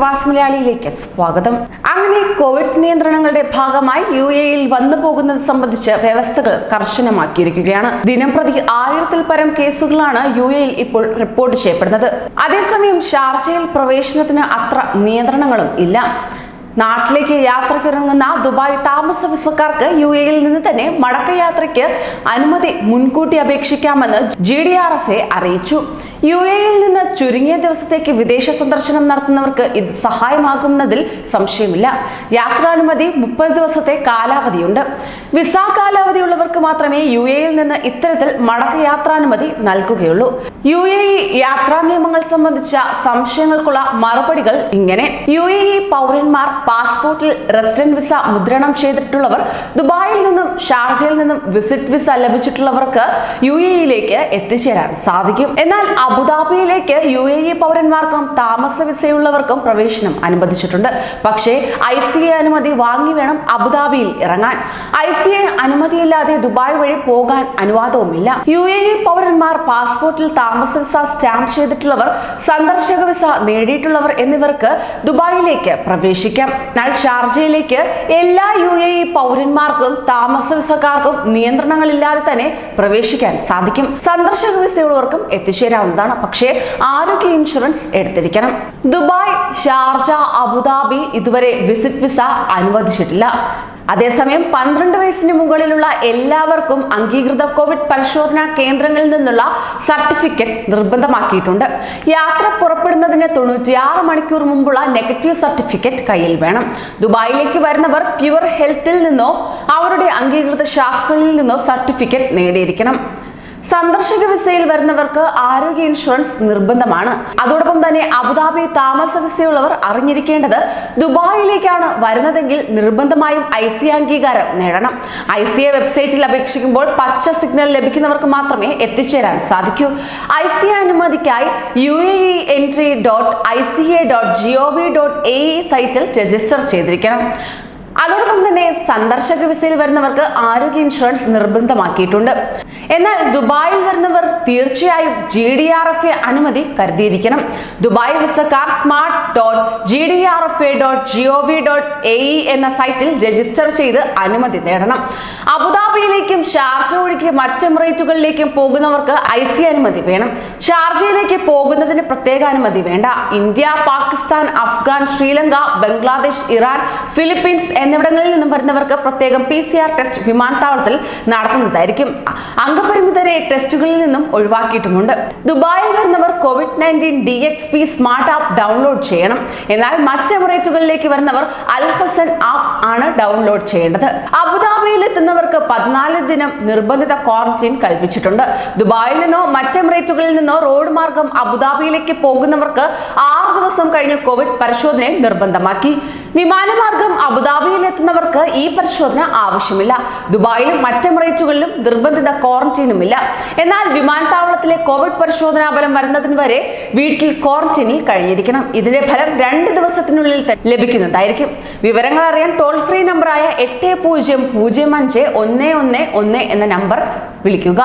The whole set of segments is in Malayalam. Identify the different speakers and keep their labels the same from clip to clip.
Speaker 1: പ്രവാസി മലയാളിയിലേക്ക് സ്വാഗതം. അങ്ങനെ കോവിഡ് നിയന്ത്രണങ്ങളുടെ ഭാഗമായി യു എയിൽ വന്നു പോകുന്നത് സംബന്ധിച്ച് വ്യവസ്ഥകൾ കർശനമാക്കിയിരിക്കുകയാണ്. ദിനംപ്രതി ആയിരത്തിൽ പരം കേസുകളാണ് യു എയിൽ ഇപ്പോൾ റിപ്പോർട്ട് ചെയ്യപ്പെടുന്നത്. അതേസമയം ഷാർജയിൽ പ്രവേശനത്തിന് അത്ര നിയന്ത്രണങ്ങളും ഇല്ല. നാട്ടിലേക്ക് യാത്രക്കിറങ്ങുന്ന ദുബായ് താമസ വിസക്കാർക്ക് യു എയിൽ നിന്ന് തന്നെ മടക്കയാത്രയ്ക്ക് അനുമതി മുൻകൂട്ടി അപേക്ഷിക്കാമെന്ന് G D R F A അറിയിച്ചു. യു എയിൽ നിന്ന് ചുരുങ്ങിയ ദിവസത്തേക്ക് വിദേശ സന്ദർശനം നടത്തുന്നവർക്ക് ഇത് സഹായമാകുന്നതിൽ സംശയമില്ല. യാത്രാനുമതി മുപ്പത് ദിവസത്തെ കാലാവധിയുണ്ട്. വിസ കാലാവധിയുള്ളവർക്ക് മാത്രമേ യു എയിൽ നിന്ന് ഇത്തരത്തിൽ മടക്ക യാത്രാനുമതി നൽകുകയുള്ളൂ. യു എ ഇ യാത്രാ നിയമങ്ങൾ സംബന്ധിച്ച സംശയങ്ങൾക്കുള്ള മറുപടികൾ ഇങ്ങനെ. യു എ ഇ പൗരന്മാർ പാസ്പോർട്ടിൽ റെസിഡന്റ് വിസ മുദ്രണം ചെയ്തിട്ടുള്ളവർ ദുബായിൽ നിന്നും ഷാർജയിൽ നിന്നും വിസിറ്റ് വിസ ലഭിച്ചിട്ടുള്ളവർക്ക് യു എ ഇയിലേക്ക് എത്തിച്ചേരാൻ സാധിക്കും. എന്നാൽ അബുദാബിയിലേക്ക് യു എ ഇ പൗരന്മാർക്കും താമസ വിസയുള്ളവർക്കും പ്രവേശനം അനുവദിച്ചിട്ടുണ്ട്. പക്ഷേ ഐ സി എ അനുമതി വാങ്ങി വേണം അബുദാബിയിൽ ഇറങ്ങാൻ. ഐ സി എ അനുമതിയില്ലാതെ ദുബായ് വഴി പോകാൻ അനുവാദവുമില്ല. യു എ ഇ പൗരന്മാർ പാസ്പോർട്ടിൽ താമസ വിസ സ്റ്റാമ്പ് ചെയ്തിട്ടുള്ളവർ സന്ദർശക വിസ നേടിയിട്ടുള്ളവർ എന്നിവർക്ക് ദുബായിലേക്ക് പ്രവേശിക്കാം. എന്നാൽ ഷാർജയിലേക്ക് എല്ലാ യു എ ഇ പൗരന്മാർക്കും താമസ വിസക്കാർക്കും നിയന്ത്രണങ്ങളില്ലാതെ തന്നെ പ്രവേശിക്കാൻ സാധിക്കും. സന്ദർശക വിസയുള്ളവർക്കും എത്തിച്ചേരാവുന്നതാണ് പക്ഷേ ആരോഗ്യ ഇൻഷുറൻസ് എടുത്തിരിക്കണം. ദുബായ് ഷാർജ അബുദാബി ഇതുവരെ വിസിറ്റ് വിസ അനുവദിച്ചിട്ടില്ല. അതേസമയം പന്ത്രണ്ട് വയസ്സിന് മുകളിലുള്ള എല്ലാവർക്കും അംഗീകൃത കോവിഡ് പരിശോധനാ കേന്ദ്രങ്ങളിൽ നിന്നുള്ള സർട്ടിഫിക്കറ്റ് നിർബന്ധമാക്കിയിട്ടുണ്ട്. യാത്ര പുറപ്പെടുന്നതിന് തൊണ്ണൂറ്റിയാറ് മണിക്കൂർ മുമ്പുള്ള നെഗറ്റീവ് സർട്ടിഫിക്കറ്റ് കയ്യിൽ വേണം. ദുബായിലേക്ക് വരുന്നവർ പ്യുവർ ഹെൽത്തിൽ നിന്നോ അവരുടെ അംഗീകൃത ശാഖകളിൽ നിന്നോ സർട്ടിഫിക്കറ്റ് നേടിയിരിക്കണം. സന്ദർശക വിസയിൽ വരുന്നവർക്ക് ആരോഗ്യ ഇൻഷുറൻസ് നിർബന്ധമാണ്. അതോടൊപ്പം തന്നെ അബുദാബി താമസ വിസയുള്ളവർ അറിഞ്ഞിരിക്കേണ്ടത് ദുബായിലേക്കാണ് വരുന്നതെങ്കിൽ നിർബന്ധമായും ഐ സി അംഗീകാരം നേടണം. ഐ സി എ വെബ്സൈറ്റിൽ അപേക്ഷിക്കുമ്പോൾ പച്ച സിഗ്നൽ ലഭിക്കുന്നവർക്ക് മാത്രമേ എത്തിച്ചേരാൻ സാധിക്കൂ. I C അനുമതിക്കായി U A E entry dot I C A dot G O V dot A E സൈറ്റിൽ രജിസ്റ്റർ ചെയ്തിരിക്കണം. അതോടൊപ്പം തന്നെ സന്ദർശക വിസയിൽ വരുന്നവർക്ക് ആരോഗ്യ ഇൻഷുറൻസ് നിർബന്ധമാക്കിയിട്ടുണ്ട്. എന്നാൽ ദുബായിൽ വരുന്നവർ തീർച്ചയായും G D R F A അനുമതി കരുതിയിരിക്കണം. Dubai വിസക്കാർ smart dot G D R F A dot G O V dot A E എന്ന സൈറ്റിൽ രജിസ്റ്റർ ചെയ്ത് അനുമതി നേടണം. അബുദാബിയിലേക്കും ഷാർജ ഒഴികെ മറ്റ് എമിറേറ്റുകളിലേക്കും പോകുന്നവർക്ക് ഐ സി അനുമതി വേണം. ഷാർജയിലേക്ക് പോകുന്നതിന് പ്രത്യേക അനുമതി വേണ്ട. India Pakistan Afghan Sri Lanka Bangladesh Iran Philippines എന്നിവിടങ്ങളിൽ നിന്നും വരുന്നവർക്ക് പ്രത്യേകം പി സി ആർ ടെസ്റ്റ് വിമാനത്താവളത്തിൽ നടത്തുന്നതായിരിക്കും. അംഗപരിമിതരെ ടെസ്റ്റുകളിൽ നിന്നും ഒഴിവാക്കിയിട്ടുമുണ്ട്. ദുബായിൽ വരുന്നവർ Covid nineteen D X P smart app download ചെയ്യണം. എന്നാൽ മറ്റ് എമിറേറ്റുകളിലേക്ക് വരുന്നവർ അൽ ഹസൻ ആപ്പ് ആണ് ഡൗൺലോഡ് ചെയ്യേണ്ടത്. അബുദാബിയിൽ എത്തുന്നവർക്ക് പതിനാല് ദിനം നിർബന്ധിത ക്വാറന്റൈൻ കൽപ്പിച്ചിട്ടുണ്ട്. ദുബായിൽ നിന്നോ മറ്റ് എമിറേറ്റുകളിൽ നിന്നോ റോഡ് മാർഗം അബുദാബിയിലേക്ക് പോകുന്നവർക്ക് ആറ് ദിവസം കഴിഞ്ഞ് കോവിഡ് പരിശോധനയും നിർബന്ധമാക്കി. വിമാനമാർഗം അബുദാബിയിൽ എത്തുന്നവർക്ക് ഈ പരിശോധന ആവശ്യമില്ല. ദുബായിലും മറ്റ് എമിറേറ്റുകളിലും നിർബന്ധിത ക്വാറന്റൈനുമില്ല. എന്നാൽ വിമാനത്താവളത്തിലെ കോവിഡ് പരിശോധനാ ഫലം വരുന്നതിന് വരെ വീട്ടിൽ ക്വാറന്റീനിൽ കഴിഞ്ഞിരിക്കണം. ഇതിന്റെ ഫലം രണ്ട് ദിവസത്തിനുള്ളിൽ ലഭിക്കുന്നതായിരിക്കും. വിവരങ്ങൾ അറിയാൻ ടോൾ ഫ്രീ നമ്പറായ എട്ട് പൂജ്യം പൂജ്യം അഞ്ച് ഒന്ന് ഒന്ന് ഒന്ന് എന്ന നമ്പർ വിളിക്കുക.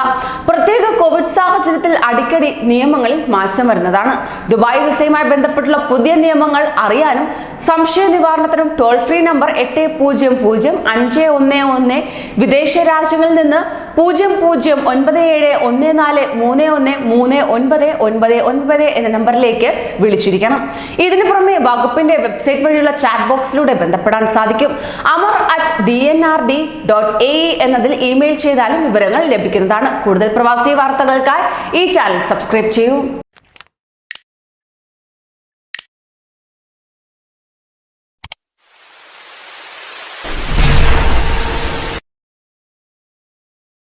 Speaker 1: പ്രത്യേക കോവിഡ് സാഹചര്യത്തിൽ അടിക്കടി നിയമങ്ങളിൽ മാറ്റം വരുന്നതാണ്. ദുബായ് വിസയുമായി ബന്ധപ്പെട്ടുള്ള പുതിയ നിയമങ്ങൾ അറിയാനും സംശയ നിവാരണത്തിനും ടോൾ ഫ്രീ നമ്പർ എട്ട് പൂജ്യം പൂജ്യം അഞ്ച് ഒന്ന് ഒന്ന് വിദേശ രാജ്യങ്ങളിൽ നിന്ന് പൂജ്യം പൂജ്യം ഒൻപത് ഏഴ് ഒന്ന് നാല് മൂന്ന് ഒന്ന് മൂന്ന് ഒൻപത് ഒൻപത് ഒൻപത് എന്ന നമ്പറിലേക്ക് വിളിച്ചിരിക്കണം. ഇതിനു പുറമെ വകുപ്പിന്റെ വെബ്സൈറ്റ് വഴിയുള്ള ചാറ്റ് ബോക്സിലൂടെ ബന്ധപ്പെടാൻ സാധിക്കും. Amer at D N R D dot A എന്നതിൽ ഇമെയിൽ ചെയ്താലും വിവരങ്ങൾ ലഭിക്കുന്നതാണ്. കൂടുതൽ പ്രവാസി വാർത്തകൾക്കായി ഈ ചാനൽ സബ്സ്ക്രൈബ് ചെയ്യൂ.